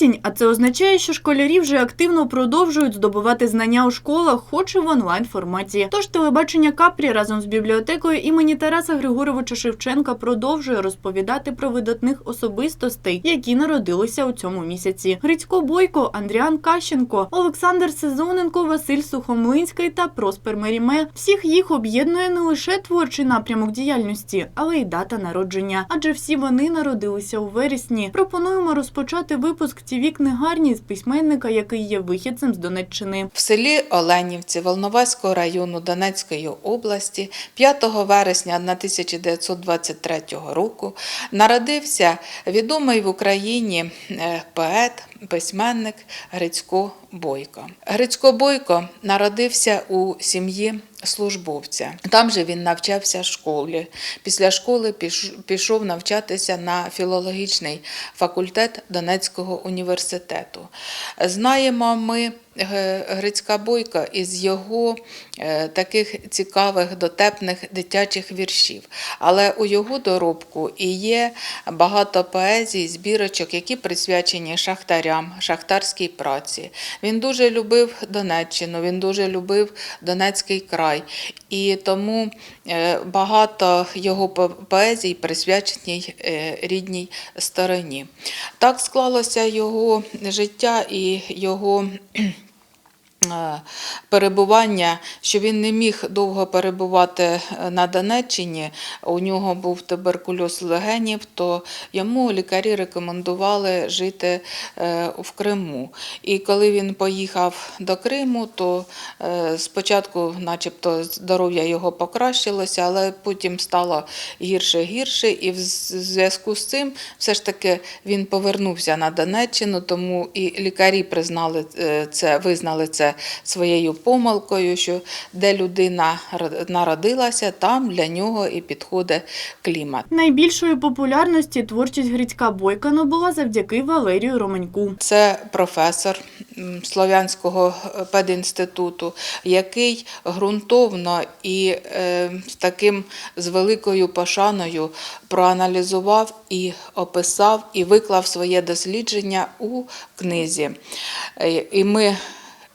Осінь, а це означає, що школярі вже активно продовжують здобувати знання у школах, хоч і в онлайн форматі. Тож телебачення Капрі разом з бібліотекою імені Тараса Григоровича Шевченка продовжує розповідати про видатних особистостей, які народилися у цьому місяці. Грицько Бойко, Андріан Кащенко, Олександр Сезоненко, Василь Сухомлинський та Проспер Меріме. Всіх їх об'єднує не лише творчий напрямок діяльності, але й дата народження. Адже всі вони народилися у вересні. Пропонуємо розпочати випуск ТІВІ книгарні з письменника, який є вихідцем з Донеччини. В селі Оленівці Волноваського району Донецької області 5 вересня 1923 року народився відомий в Україні е, поет, письменник Грицько Бойко. Грицько Бойко народився у сім'ї службовця. Там же він навчався в школі. Після школи пішов навчатися на філологічний факультет Донецького університету. Знаємо ми Грицька Бойка із його е, таких цікавих дотепних дитячих віршів. Але у його доробку і є багато поезій, збірочок, які присвячені шахтарям, шахтарській праці. Він дуже любив Донеччину, він дуже любив Донецький край. І тому е, багато його поезій присвячені е, рідній стороні. Так склалося його життя і його перебування, що він не міг довго перебувати е, на Донеччині, у нього був туберкульоз легенів, то йому лікарі рекомендували жити е, в Криму. І коли він поїхав до Криму, то е, спочатку, начебто, здоров'я його покращилося, але потім стало гірше гірше, і в зв'язку з цим все ж таки він повернувся на Донеччину, тому і лікарі признали е, це, визнали це своєю помилкою, що де людина ро- народилася, там для нього і підходить клімат. Найбільшої популярності творчість Грицька Бойка набула завдяки Валерію Романьку. Це професор Слов'янського е, педінституту, який ґрунтовно і е, з таким з великою пошаною проаналізував і описав і виклав своє дослідження у книзі. Е, І ми,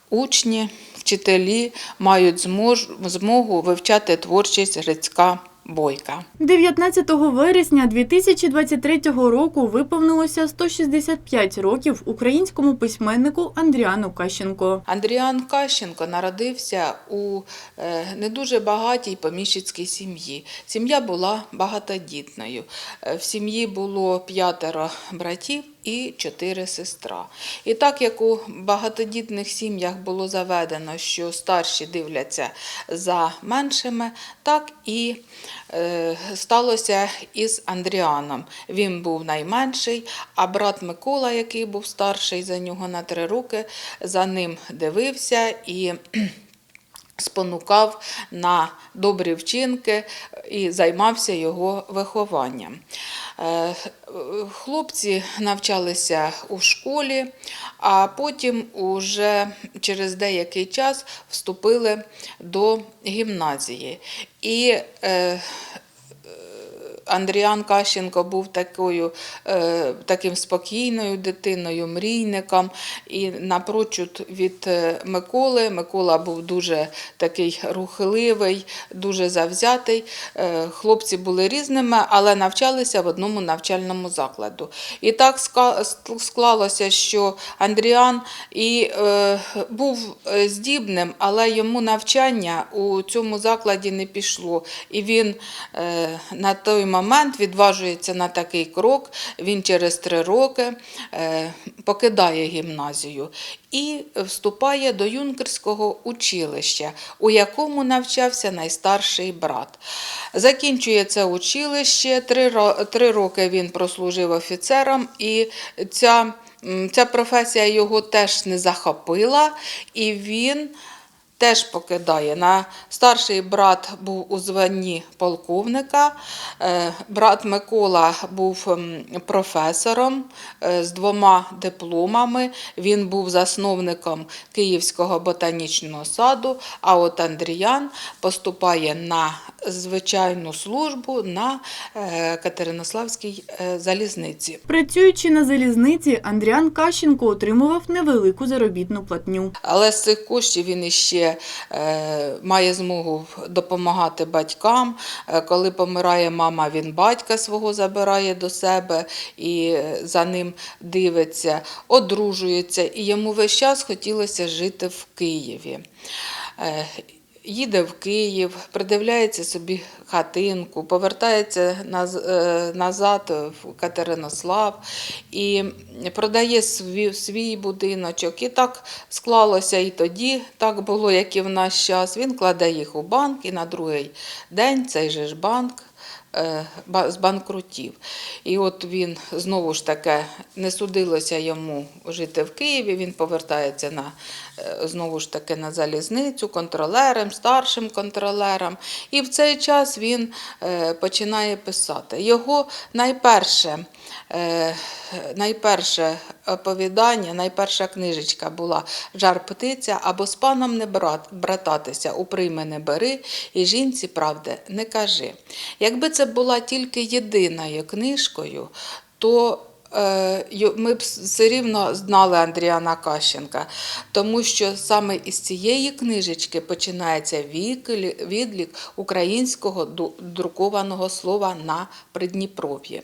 учні, вчителі, мають змож, змогу вивчати творчість Грицька Бойка. 19 вересня 2023 року виповнилося 165 років українському письменнику Андріану Кащенко. Андріан Кащенко народився у е, не дуже багатій поміщицькій сім'ї. Сім'я була багатодітною. Е, В сім'ї було п'ятеро братів і чотири сестра. І так як у багатодітних сім'ях було заведено, що старші дивляться за меншими, так і е, сталося із Андріаном. Він був найменший, а брат Микола, який був старший за нього на три роки, за ним дивився і спонукав на добрі вчинки і займався його вихованням. Е, Хлопці навчалися у школі, а потім уже через деякий час вступили до гімназії. І е, Андріан Кащенко був такою, е, таким спокійною дитиною, мрійником. І напрочуд від е, Миколи, Микола був дуже такий рухливий, дуже завзятий. Е, хлопці були різними, але навчалися в одному навчальному закладу. І так склалося, що Андріан і був здібним, але йому навчання у цьому закладі не пішло. І він на той момент відважується на такий крок. Він через три роки е, покидає гімназію і вступає до юнкерського училища, у якому навчався найстарший брат. Закінчує це училище, три, роки він прослужив офіцером, і ця, ця професія його теж не захопила, і він теж покидає. На старший брат був у званні полковника. е, Брат Микола був ем, професором е, з двома дипломами. Він був засновником Київського ботанічного саду. А от Андріян поступає на звичайну службу на е, Катеринославській е, залізниці. Працюючи на залізниці, Андріан Кащенко отримував невелику заробітну платню. Але з цих коштів він іще е, має змогу допомагати батькам. Коли помирає мама, він батька свого забирає до себе і за ним дивиться, одружується. І йому весь час хотілося жити в Києві. Їде в Київ, придивляється собі хатинку, повертається е, назад в Катеринослав і продає свій, свій будиночок. І так склалося і тоді, так було, як і в наш час. Він кладе їх у банк, і на другий день цей же ж банк е, ба- збанкрутів. І от він знову ж таки не судилося йому жити в Києві. Він повертається на знову ж таки на залізницю контролером, старшим контролером. І в цей час він е, починає писати. Його найперше. е, Найперше оповідання, найперша книжечка була Жар птиця або з паном не брат, брататися, уприйми не бери, і жінці правди не кажи. Якби це була тільки єдиною книжкою, то е, ми б все рівно знали Андріана Кащенка, тому що саме із цієї книжечки починається відлік українського друкованого слова на Придніпров'ї.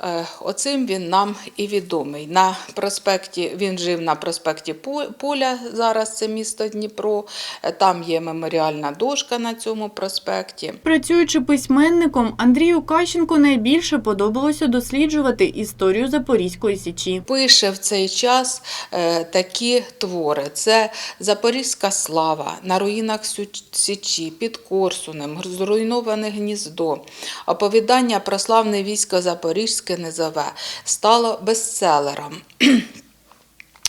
Е, Оцим він нам і відомий. На проспекті він жив на проспекті Поля. Зараз це місто Дніпро. Е, Там є меморіальна дошка на цьому проспекті. Працюючи письменником, Андрію Кащенко найбільше подобалося досліджувати історію Запорізької січі. Пише в цей час е, такі твори: це Запорізька слава, на руїнах Січі, під Корсунем, зруйноване гніздо. Оповідання про славне військо Запорізьке низове стало бестселером.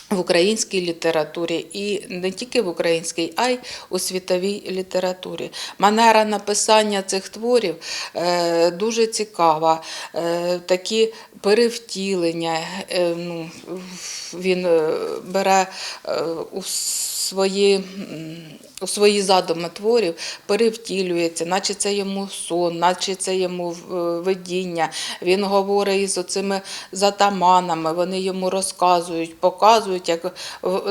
В українській літературі і не тільки в українській, а й у світовій літературі. Манера написання цих творів е, дуже цікава. Е, такі перевтілення. Е, ну, він бере у свої, свої задуми творів, перевтілюється, наче це йому сон, наче це йому е, видіння. Він говорить із оцими затаманами, вони йому розказують, показують, як е,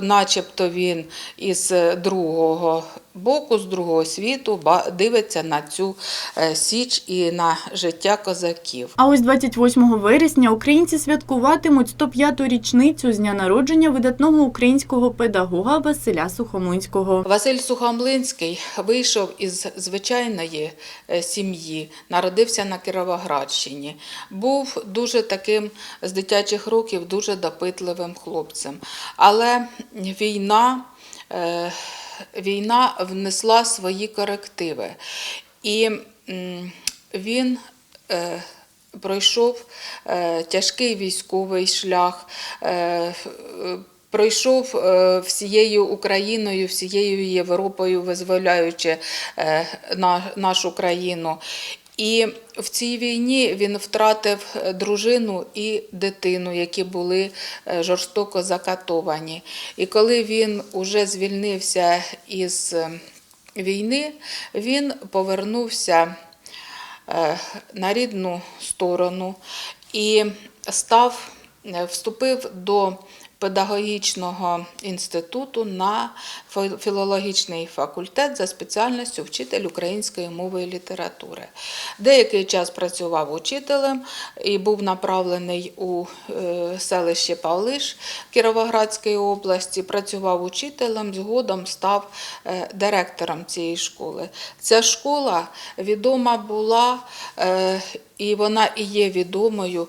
начебто він із другого боку, з другого світу дивиться на цю е, січ і на життя козаків. А ось 28 вересня українці святкуватимуть 105-ту річницю з дня народження видатного українського педагога Василя Сухомлинського. Василь Сухомлинський вийшов із звичайної е, сім'ї, народився на Кіровоградщині. Був дуже таким з дитячих років дуже допитливим хлопцем. Але війна, е, війна внесла свої корективи. І він е, пройшов е, тяжкий військовий шлях. е, Пройшов всією Україною, всією Європою, визволяючи нашу країну. І в цій війні він втратив е, дружину і дитину, які були е, жорстоко закатовані. І коли він уже звільнився із е, війни, він повернувся на рідну сторону і став, вступив до педагогічного інституту на фі- філологічний факультет за спеціальністю вчитель української мови і літератури. Деякий час працював учителем і був направлений у е, селище Павлиш Кіровоградської області. Працював учителем, згодом став е, директором цієї школи. Ця школа відома була, е, і вона і є відомою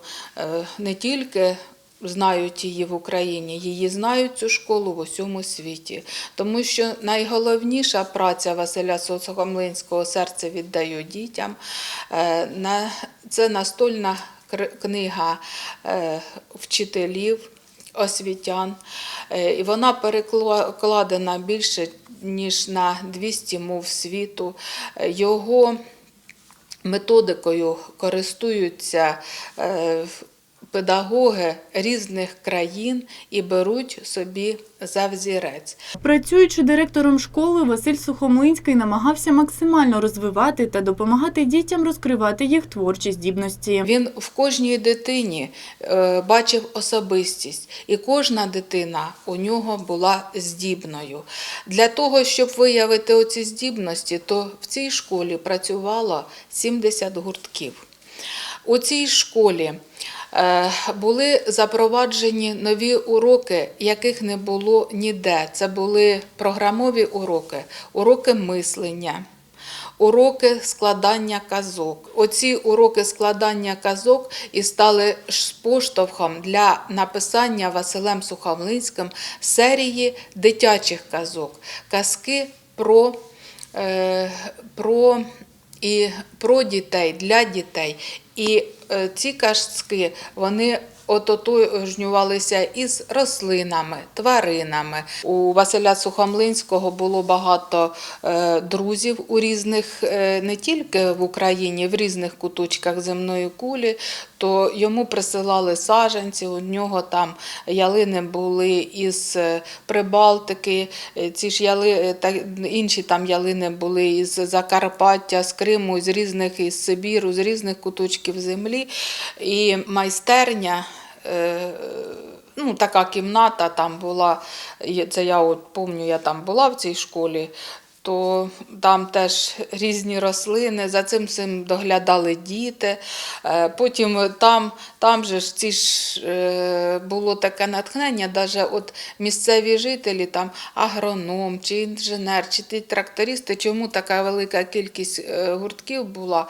не тільки знають її в Україні, її знають цю школу в усьому світі. Тому що найголовніша праця Василя Сухомлинського серце віддаю дітям. е, Це настольна книга е, вчителів. Освітян, Е, і вона перекладена більше ніж на 200 мов світу. Його методикою користуються педагоги різних країн і беруть собі за взірець. Працюючи директором школи, Василь Сухомлинський намагався максимально розвивати та допомагати дітям розкривати їх творчі здібності. Він в кожній дитині е, бачив особистість, і кожна дитина у нього була здібною. Для того, щоб виявити оці здібності, то в цій школі працювало 70 гуртків. У цій школі були запроваджені нові уроки, яких не було ніде. Це були програмові уроки, уроки мислення. Уроки складання казок. Оці уроки складання казок і стали поштовхом для написання Василем Сухомлинським серії дитячих казок. Казки про, е, про, і, про дітей, для дітей. І е, ці кашки вони ототожнювалися із рослинами, тваринами. У Василя Сухомлинського було багато е, друзів у різних, е, не тільки в Україні, в різних куточках земної кулі, то йому присилали саджанці, у нього там ялини були із е, Прибалтики, е, ці ж яли, е, та інші там ялини були із Закарпаття, з Криму, з різних із Сибіру, з різних куточків землі. І майстерня. е, Ну, така кімната там була, це я от пам'ятаю, я там була в цій школі, то там теж різні рослини, за цим всім доглядали діти. Е, Потім там, там же ж ці ж е, було таке натхнення, навіть от місцеві жителі, там агроном, чи інженер, чи ті трактористи, чому така велика кількість е, гуртків була.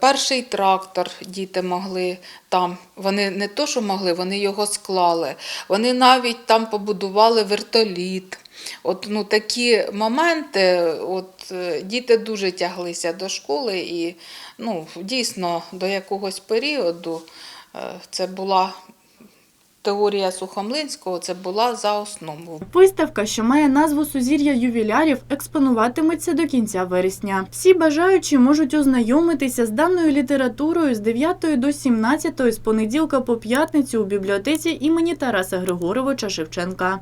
Перший трактор діти могли там, вони не то, що могли, вони його склали. Вони навіть там побудували вертоліт. От ну, такі моменти, от, е, діти дуже тяглися до школи, і ну, дійсно до якогось періоду е, це була теорія Сухомлинського, це була за основу. Виставка, що має назву Сузір'я ювілярів, експонуватиметься до кінця вересня. Всі бажаючі можуть ознайомитися з даною літературою з 9 до 17 з понеділка по п'ятницю у бібліотеці імені Тараса Григоровича Шевченка.